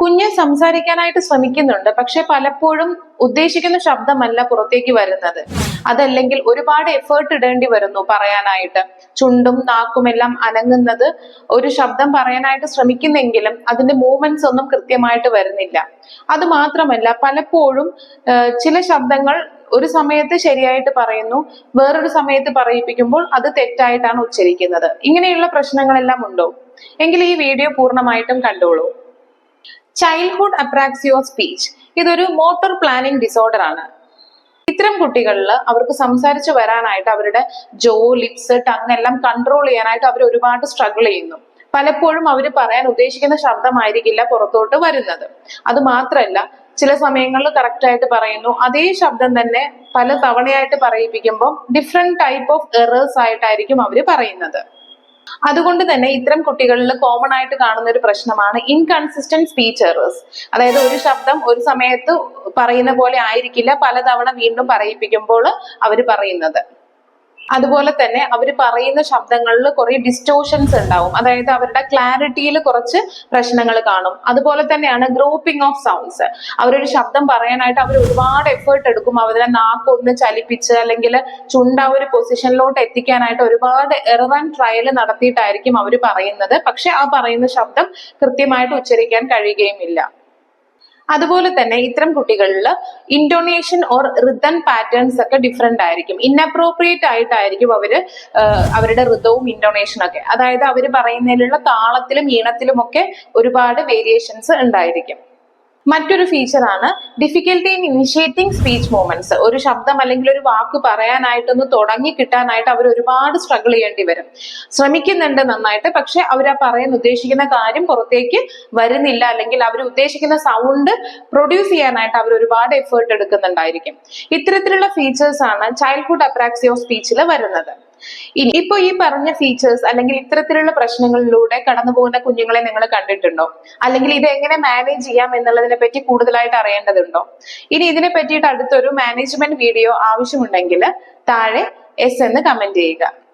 കുഞ്ഞ് സംസാരിക്കാനായിട്ട് ശ്രമിക്കുന്നുണ്ട്. പക്ഷെ പലപ്പോഴും ഉദ്ദേശിക്കുന്ന ശബ്ദമല്ല പുറത്തേക്ക് വരുന്നത്. അതല്ലെങ്കിൽ ഒരുപാട് എഫേർട്ട് ഇടേണ്ടി വരുന്നു പറയാനായിട്ട്. ചുണ്ടും നാക്കും എല്ലാം അനങ്ങുന്നത് ഒരു ശബ്ദം പറയാനായിട്ട് ശ്രമിക്കുന്നെങ്കിലും അതിന്റെ മൂവ്മെന്റ്സ് ഒന്നും കൃത്യമായിട്ട് വരുന്നില്ല. അത് മാത്രമല്ല പലപ്പോഴും ചില ശബ്ദങ്ങൾ ഒരു സമയത്ത് ശരിയായിട്ട് പറയുന്നു വേറൊരു സമയത്ത് പറയിപ്പിക്കുമ്പോൾ അത് തെറ്റായിട്ടാണ് ഉച്ചരിക്കുന്നത്. ഇങ്ങനെയുള്ള പ്രശ്നങ്ങളെല്ലാം ഉണ്ടോ? എങ്കിൽ ഈ വീഡിയോ പൂർണമായിട്ടും കണ്ടോളൂ. ചൈൽഡ്ഹുഡ് അപ്രാക്സിയോ സ്പീച്ച് ഇതൊരു മോട്ടോർ പ്ലാനിംഗ് ഡിസോർഡർ ആണ്. ഇത്തരം കുട്ടികളിൽ അവർക്ക് സംസാരിച്ചു വരാനായിട്ട് അവരുടെ ജോ ലിപ്സ് ടങ് എല്ലാം കൺട്രോൾ ചെയ്യാനായിട്ട് അവർ ഒരുപാട് സ്ട്രഗിൾ ചെയ്യുന്നു. പലപ്പോഴും അവർ പറയാൻ ഉദ്ദേശിക്കുന്ന ശബ്ദമായിരിക്കില്ല പുറത്തോട്ട് വരുന്നത്. അത് മാത്രമല്ല ചില സമയങ്ങളിൽ കറക്റ്റായിട്ട് പറയുന്നു. അതേ ശബ്ദം തന്നെ പല തവണയായിട്ട് പറയിപ്പിക്കുമ്പോൾ ഡിഫറെന്റ് ടൈപ്പ് ഓഫ് എറേഴ്സ് ആയിട്ടായിരിക്കും അവർ പറയുന്നത്. അതുകൊണ്ട് തന്നെ ഇത്തരം കുട്ടികളിൽ കോമൺ ആയിട്ട് കാണുന്ന ഒരു പ്രശ്നമാണ് ഇൻകൺസിസ്റ്റന്റ് സ്പീച്ച് എറേഴ്സ് അതായത് ഒരു ശബ്ദം ഒരു സമയത്ത് പറയുന്ന പോലെ ആയിരിക്കില്ല പലതവണ വീണ്ടും പറയിപ്പിക്കുമ്പോൾ അവർ പറയുന്നത്. അതുപോലെ തന്നെ അവർ പറയുന്ന ശബ്ദങ്ങളിൽ കുറെ ഡിസ്റ്റോഷൻസ് ഉണ്ടാവും. അതായത് അവരുടെ ക്ലാരിറ്റിയിൽ കുറച്ച് പ്രശ്നങ്ങൾ കാണും. അതുപോലെ തന്നെയാണ് ഗ്രൂപ്പിംഗ് ഓഫ് സൗണ്ട്സ് അവരൊരു ശബ്ദം പറയാനായിട്ട് അവർ ഒരുപാട് എഫേർട്ട് എടുക്കും. അവരുടെ നാക്കൊന്ന് ചലിപ്പിച്ച് അല്ലെങ്കിൽ ചുണ്ട ഒരു പൊസിഷനിലോട്ട് എത്തിക്കാനായിട്ട് ഒരുപാട് എറർ ആൻഡ് ട്രയൽ നടത്തിയിട്ടായിരിക്കും അവർ പറയുന്നത്. പക്ഷെ ആ പറയുന്ന ശബ്ദം കൃത്യമായിട്ട് ഉച്ചരിക്കാൻ കഴിയുകയുമില്ല. അതുപോലെ തന്നെ ഇത്തരം കുട്ടികളിൽ ഇൻഡോനേഷൻ ഓർ റിതൻ പാറ്റേൺസ് ഒക്കെ ഡിഫറെന്റ് ആയിരിക്കും. ഇൻഅപ്രോപ്രിയേറ്റ് ആയിട്ടായിരിക്കും അവർ അവരുടെ ഋതവും ഇൻഡോനേഷനും ഒക്കെ. അതായത് അവർ പറയുന്നതിലുള്ള താളത്തിലും ഈണത്തിലും ഒക്കെ ഒരുപാട് വേരിയേഷൻസ് ഉണ്ടായിരിക്കും. മറ്റൊരു ഫീച്ചറാണ് difficulty in initiating speech movements ഒരു ശബ്ദം അല്ലെങ്കിൽ ഒരു വാക്ക് പറയാനായിട്ടൊന്ന് തുടങ്ങി കിട്ടാനായിട്ട് അവർ ഒരുപാട് സ്ട്രഗിൾ ചെയ്യേണ്ടി വരും. ശ്രമിക്കുന്നുണ്ട് നന്നായിട്ട് പക്ഷെ അവർ ആ പറയാൻ ഉദ്ദേശിക്കുന്ന കാര്യം പുറത്തേക്ക് വരുന്നില്ല. അല്ലെങ്കിൽ അവർ ഉദ്ദേശിക്കുന്ന സൗണ്ട് പ്രൊഡ്യൂസ് ചെയ്യാനായിട്ട് അവർ ഒരുപാട് എഫേർട്ട് എടുക്കുന്നുണ്ടായിരിക്കും. ഇത്തരത്തിലുള്ള ഫീച്ചേഴ്സ് ആണ് ചൈൽഡ്ഹുഡ് അപ്രാക്സിയോ സ്പീച്ചിൽ വരുന്നത്. ഇപ്പൊ ഈ പറഞ്ഞ ഫീച്ചേഴ്സ് അല്ലെങ്കിൽ ഇത്തരത്തിലുള്ള പ്രശ്നങ്ങളിലൂടെ കടന്നു പോകുന്ന കുഞ്ഞുങ്ങളെ നിങ്ങൾ കണ്ടിട്ടുണ്ടോ? അല്ലെങ്കിൽ ഇത് എങ്ങനെ മാനേജ് ചെയ്യാം എന്നുള്ളതിനെ പറ്റി കൂടുതലായിട്ട് അറിയേണ്ടതുണ്ടോ? ഇനി ഇതിനെ പറ്റിയിട്ട് അടുത്തൊരു മാനേജ്മെന്റ് വീഡിയോ ആവശ്യമുണ്ടെങ്കിൽ താഴെ എസ് എന്ന് കമന്റ് ചെയ്യുക.